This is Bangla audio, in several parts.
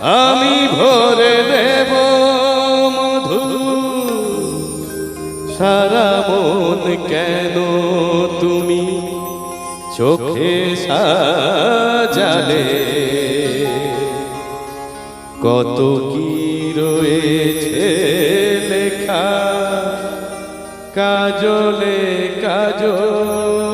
আমি ভরে দেব মধু। সারা মন কেন তুমি চোখে সাজালে? কত কি রয়েছে লেখা? কাজলে কাজলে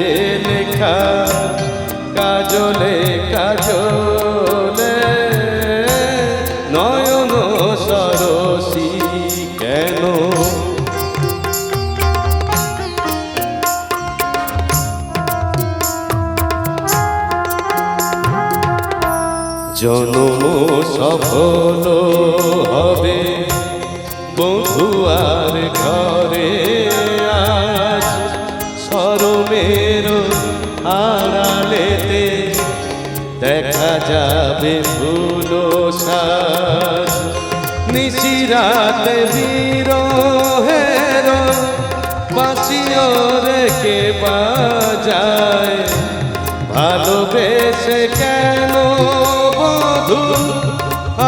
কাজলে নয়ন সরসী কেন? জনম সফল হবে বধুয়ার ঘরে। যাবে ফুল সাজ। নিশিরাতে বিরহের বাঁচিও রেখে বাজায়। ভালোবেসে কেন বধু?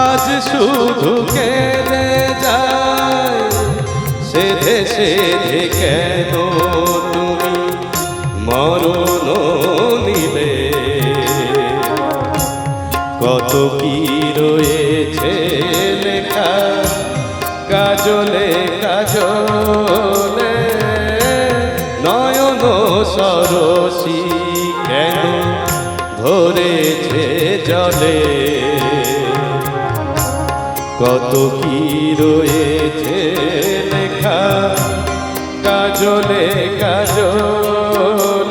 আজ শুধু কেঁদে যায়। সেধে সেধে কেন সরসী কেন ধরেছে জলে কত কি রয়েছে লেখা? কাজলে কাজলে